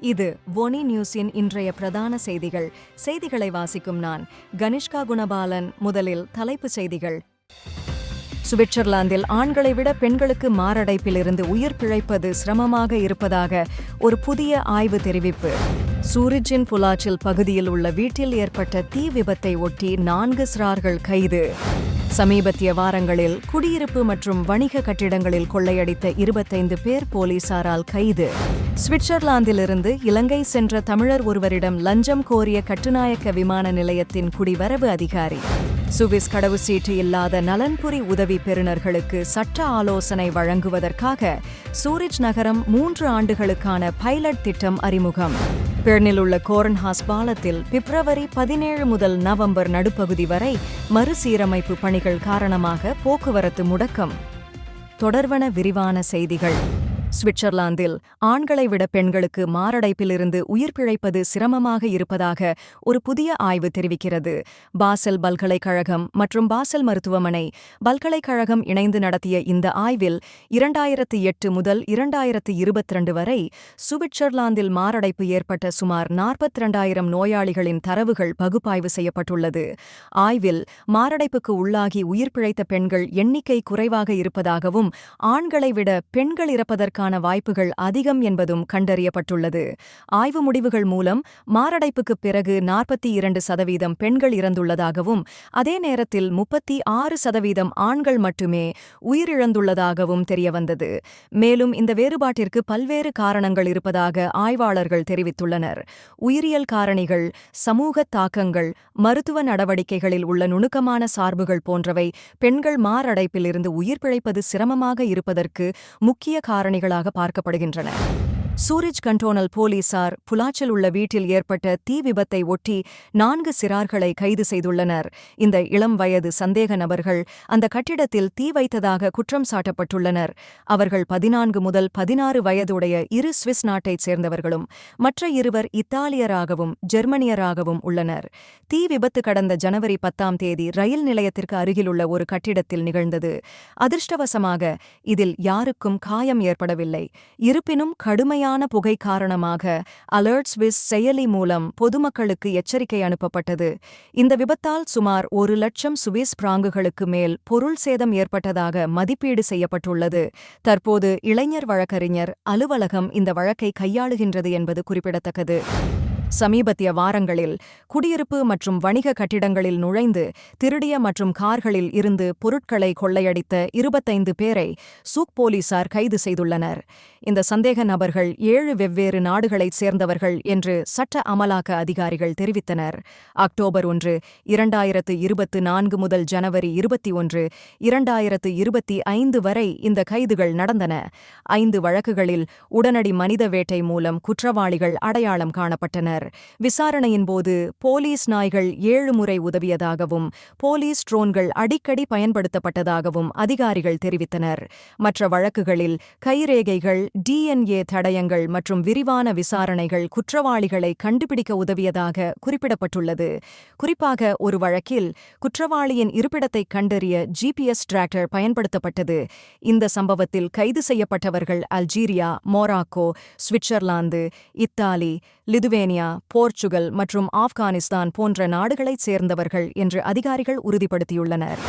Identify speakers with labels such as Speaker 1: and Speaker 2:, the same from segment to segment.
Speaker 1: இது ஒனி நியூஸின் இன்றைய பிரதான செய்திகள். செய்திகளை வாசிக்கும் நான் கனிஷ்கா குணபாலன். முதலில் தலைப்புச் செய்திகள். சுவிட்சர்லாந்தில் ஆண்களை விட பெண்களுக்கு மாரடைப்பிலிருந்து உயிர் பிழைப்பது சிரமமாக இருப்பதாக ஒரு புதிய ஆய்வு தெரிவிப்பு. சூரிஜின் புலாச்சில் பகுதியில் உள்ள வீட்டில் ஏற்பட்ட தீ விபத்தை ஒட்டி நான்கு சிறார்கள் கைது. சமீபத்திய வாரங்களில் குடியிருப்பு மற்றும் வணிக கட்டிடங்களில் கொள்ளையடித்த இருபத்தைந்து பேர் போலீசாரால் கைது. சுவிட்சர்லாந்திலிருந்து இலங்கை சென்ற தமிழர் ஒருவரிடம் லஞ்சம் கோரிய கட்டுநாயக்க விமான நிலையத்தின் குடிவரவு அதிகாரி. சுவிஸ் கடவுச்சீட்டு இல்லாத நலன்புரி உதவி பெறுநர்களுக்கு சட்ட ஆலோசனை வழங்குவதற்காக சூரிஜ் நகரம் மூன்று ஆண்டுகளுக்கான பைலட் திட்டம் அறிமுகம். பெர்னில் உள்ள கோரன்ஹாஸ் பாலத்தில் பிப்ரவரி பதினேழு முதல் நவம்பர் நடுப்பகுதி வரை மறுசீரமைப்பு பணிகள் காரணமாக போக்குவரத்து முடக்கம். தொடர்வன விரிவான செய்திகள். சுவிட்சர்லாந்தில் ஆண்களை விட பெண்களுக்கு மாரடைப்பிலிருந்து உயிர் பிழைப்பது சிரமமாக இருப்பதாக ஒரு புதிய ஆய்வு தெரிவிக்கிறது. பாசல் பல்கலைக்கழகம் மற்றும் பாசல் மருத்துவமனை பல்கலைக்கழகம் இணைந்து நடத்திய இந்த ஆய்வில் இரண்டாயிரத்து எட்டு முதல் இரண்டாயிரத்து இருபத்திரண்டு வரை சுவிட்சர்லாந்தில் மாரடைப்பு ஏற்பட்ட சுமார் நாற்பத்திரண்டாயிரம் நோயாளிகளின் தரவுகள் பகுப்பாய்வு செய்யப்பட்டுள்ளது. ஆய்வில் மாரடைப்புக்கு உள்ளாகி உயிர் பிழைத்த பெண்கள் எண்ணிக்கை குறைவாக இருப்பதாகவும் ஆண்களை விட பெண்கள் இறப்பதற்கான வருவதற்கான வாய்ப்புகள் அதிகம் என்பதும் கண்டறியப்பட்டுள்ளது. ஆய்வு முடிவுகள் மூலம் மாரடைப்புக்குப் பிறகு நாற்பத்தி இரண்டு சதவீதம் பெண்கள் இறந்துள்ளதாகவும் அதே நேரத்தில் முப்பத்தி ஆறு சதவீதம் ஆண்கள் மட்டுமே உயிரிழந்துள்ளதாகவும் தெரியவந்தது. மேலும் இந்த வேறுபாட்டிற்கு பல்வேறு காரணங்கள் இருப்பதாக ஆய்வாளர்கள் தெரிவித்துள்ளனர். உயிரியல் காரணிகள் சமூக தாக்கங்கள் மருத்துவ நடவடிக்கைகளில் உள்ள நுணுக்கமான சார்புகள் போன்றவை பெண்கள் மாரடைப்பிலிருந்து உயிர் பிழைப்பது சிரமமாக இருப்பதற்கு முக்கிய காரணிகள் குற்றங்களாக பார்க்கப்படுகின்றன. சூரிஜ் கண்டோனல் போலீசார் புலாச்சில் உள்ள வீட்டில் ஏற்பட்ட தீ விபத்தை ஒட்டி நான்கு சிறார்களை கைது செய்துள்ளனர். இந்த இளம் வயது சந்தேக நபர்கள் அந்த கட்டிடத்தில் தீ வைத்ததாக குற்றம் சாட்டப்பட்டுள்ளனர். அவர்கள் பதினான்கு முதல் பதினாறு வயதுடைய இரு சுவிஸ் நாட்டைச் சேர்ந்தவர்களும் மற்ற இருவர் இத்தாலியராகவும் ஜெர்மனியராகவும் உள்ளனர். தீ விபத்து கடந்த ஜனவரி பத்தாம் தேதி ரயில் நிலையத்திற்கு அருகிலுள்ள ஒரு கட்டிடத்தில் நிகழ்ந்தது. அதிர்ஷ்டவசமாக இதில் யாருக்கும் காயம் ஏற்படவில்லை. இருப்பினும் கடுமையான கடுமையான புகை காரணமாக அலர்ட் ஸ்விஸ் செயலி மூலம் பொதுமக்களுக்கு எச்சரிக்கை அனுப்பப்பட்டது. இந்த விபத்தால் சுமார் ஒரு லட்சம் சுவிஸ் பிராங்குகளுக்கு மேல் பொருள் சேதம் ஏற்பட்டதாக மதிப்பீடு செய்யப்பட்டுள்ளது. தற்போது இளைஞர் வழக்கறிஞர் அலுவலகம் இந்த வழக்கை கையாளுகின்றது என்பது குறிப்பிடத்தக்கது. சமீபத்திய வாரங்களில் குடியிருப்பு மற்றும் வணிக கட்டிடங்களில் நுழைந்து திருடிய மற்றும் கார்களில் இருந்து பொருட்களை கொள்ளையடித்த இருபத்தைந்து பேரை சூக் போலீசார் கைது செய்துள்ளனர். இந்த சந்தேக நபர்கள் ஏழு வெவ்வேறு நாடுகளைச் சேர்ந்தவர்கள் என்று சட்ட அமலாக்க அதிகாரிகள் தெரிவித்தனர். அக்டோபர் ஒன்று இரண்டாயிரத்து இருபத்து நான்கு முதல் ஜனவரி இருபத்தி ஒன்று இரண்டாயிரத்து இருபத்தி ஐந்து வரை இந்த கைதுகள் நடந்தன. ஐந்து வழக்குகளில் உடனடி மனித வேட்டை மூலம் குற்றவாளிகள் அடையாளம் காணப்பட்டனர். விசாரணையின் போது போலீஸ் நாய்கள் ஏழு முறை உதவியதாகவும் போலீஸ் ட்ரோன்கள் அடிக்கடி பயன்படுத்தப்பட்டதாகவும் அதிகாரிகள் தெரிவித்தனர். மற்ற வழக்குகளில் கைரேகைகள் டிஎன்ஏ தடயங்கள் மற்றும் விரிவான விசாரணைகள் குற்றவாளிகளை கண்டுபிடிக்க உதவியதாக குறிப்பிடப்பட்டுள்ளது. குறிப்பாக ஒரு வழக்கில் குற்றவாளியின் இருப்பிடத்தை கண்டறிய ஜிபிஎஸ் டிராக்டர் பயன்படுத்தப்பட்டது. இந்த சம்பவத்தில் கைது செய்யப்பட்டவர்கள் Algeria Morocco Switzerland Italy Lithuania Portugal மற்றும் ஆப்கானிஸ்தான் போன்ற நாடுகளைச் சேர்ந்தவர்கள் என்று அதிகாரிகள் உறுதிப்படுத்தியுள்ளனர்.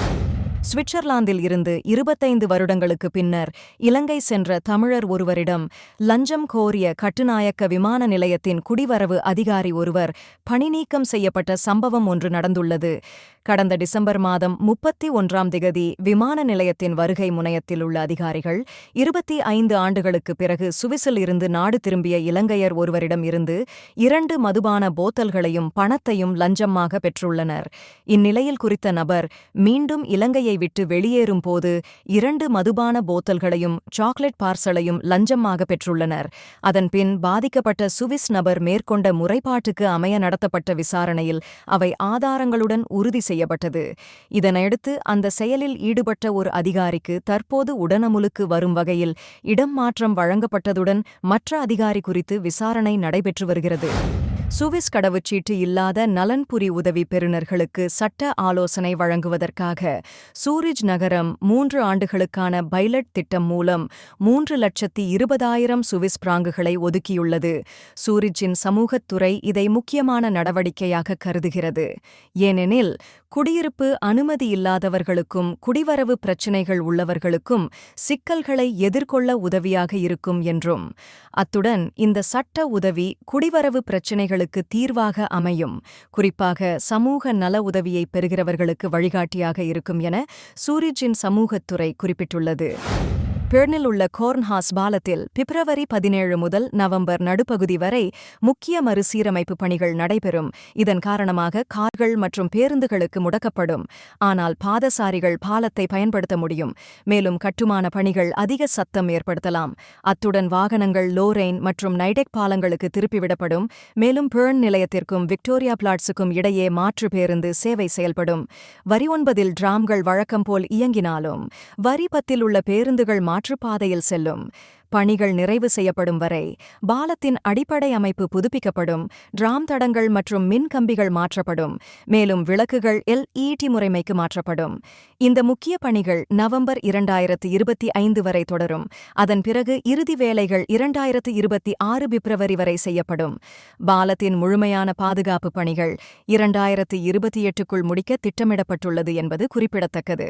Speaker 1: சுவிட்சர்லாந்தில் இருந்து இருபத்தைந்து வருடங்களுக்கு பின்னர் இலங்கை சென்ற தமிழர் ஒருவரிடம் லஞ்சம் கோரிய கட்டுநாயக்க விமான நிலையத்தின் குடிவரவு அதிகாரி ஒருவர் பணிநீக்கம் செய்யப்பட்ட சம்பவம் ஒன்று நடந்துள்ளது. கடந்த டிசம்பர் மாதம் முப்பத்தி ஒன்றாம் திகதி விமான நிலையத்தின் வருகை முனையத்தில் உள்ள அதிகாரிகள் இருபத்தி ஐந்து ஆண்டுகளுக்கு பிறகு சுவிஸில் இருந்து நாடு திரும்பிய இலங்கையர் ஒருவரிடம் இருந்து இரண்டு மதுபான போத்தல்களையும் பணத்தையும் லஞ்சமாக பெற்றுள்ளனர். இந்நிலையில் குறித்த நபர் மீண்டும் இலங்கையை விட்டு வெளியேறும் போது இரண்டு மதுபான போத்தல்களையும் சாக்லேட் பார்சலையும் லஞ்சமாக பெற்றுள்ளனர். அதன்பின் பாதிக்கப்பட்ட சுவிஸ் நபர் மேற்கொண்ட முறைப்பாட்டுக்கு அமைய நடத்தப்பட்ட விசாரணையில் அவை ஆதாரங்களுடன் உறுதி செய்ய செய்யப்பட்டது. இதனையடுத்து அந்த செயலில் ஈடுபட்ட ஒரு அதிகாரிக்கு தற்போது உடனமுலுக்கு வரும் வகையில் இடம் மாற்றம் வழங்கப்பட்டதுடன் மற்ற அதிகாரி குறித்து விசாரணை நடைபெற்று வருகிறது. சுவிஸ் கடவுச்சீட்டு இல்லாத நலன்புரி உதவி பெறுநர்களுக்கு சட்ட ஆலோசனை வழங்குவதற்காக சூரிஜ் நகரம் மூன்று ஆண்டுகளுக்கான பைலட் திட்டம் மூலம் மூன்று லட்சத்தி இருபதாயிரம் சுவிஸ் பிராங்குகளை ஒதுக்கியுள்ளது. சூரிஜின் சமூகத்துறை இதை முக்கியமான நடவடிக்கையாக கருதுகிறது. ஏனெனில் குடியிருப்பு அனுமதி இல்லாதவர்களுக்கும் குடிவரவு பிரச்சினைகள் உள்ளவர்களுக்கும் சிக்கல்களை எதிர்கொள்ள உதவியாக இருக்கும் என்றும் அத்துடன் இந்த சட்ட உதவி குடிவரவு பிரச்சினைகளுக்கு தீர்வாக அமையும். குறிப்பாக சமூக நல உதவியை பெறுகிறவர்களுக்கு வழிகாட்டியாக இருக்கும் என சூரிஜின் சமூகத்துறை குறிப்பிட்டுள்ளது. பெர்னில் உள்ள கோர்ன்ஹாஸ் பாலத்தில் பிப்ரவரி பதினேழு முதல் நவம்பர் நடுப்பகுதி வரை முக்கிய மறுசீரமைப்பு பணிகள் நடைபெறும். இதன் காரணமாக கார்கள் மற்றும் பேருந்துகளுக்கு முடக்கப்படும். ஆனால் பாதசாரிகள் பாலத்தை பயன்படுத்த முடியும். மேலும் கட்டுமான பணிகள் அதிக சத்தம் ஏற்படுத்தலாம். அத்துடன் வாகனங்கள் லோரெயின் மற்றும் நைடெக் பாலங்களுக்கு திருப்பிவிடப்படும். மேலும் பேர்ன் நிலையத்திற்கும் விக்டோரியா பிளாட்ஸுக்கும் இடையே மாற்று பேருந்து சேவை செயல்படும். வரி ஒன்பதில் டிராம்கள் வழக்கம் போல் இயங்கினாலும் வரி பத்தில் உள்ள பேருந்துகள் மாற்றுப்பாதையில் செல்லும். பணிகள் நிறைவு செய்யப்படும் வரை பாலத்தின் அடிப்படை அமைப்பு புதுப்பிக்கப்படும். டிராம் தடங்கள் மற்றும் மின் கம்பிகள் மாற்றப்படும். மேலும் விளக்குகள் எல்இடி முறைமைக்கு மாற்றப்படும். இந்த முக்கிய பணிகள் நவம்பர் இரண்டாயிரத்து இருபத்தி ஐந்து வரை தொடரும். அதன் பிறகு இறுதி வேலைகள் இரண்டாயிரத்து இருபத்தி ஆறு பிப்ரவரி வரை செய்யப்படும். பாலத்தின் முழுமையான பாதுகாப்பு பணிகள் இரண்டாயிரத்து இருபத்தி எட்டுக்குள் முடிக்க திட்டமிடப்பட்டுள்ளது என்பது குறிப்பிடத்தக்கது.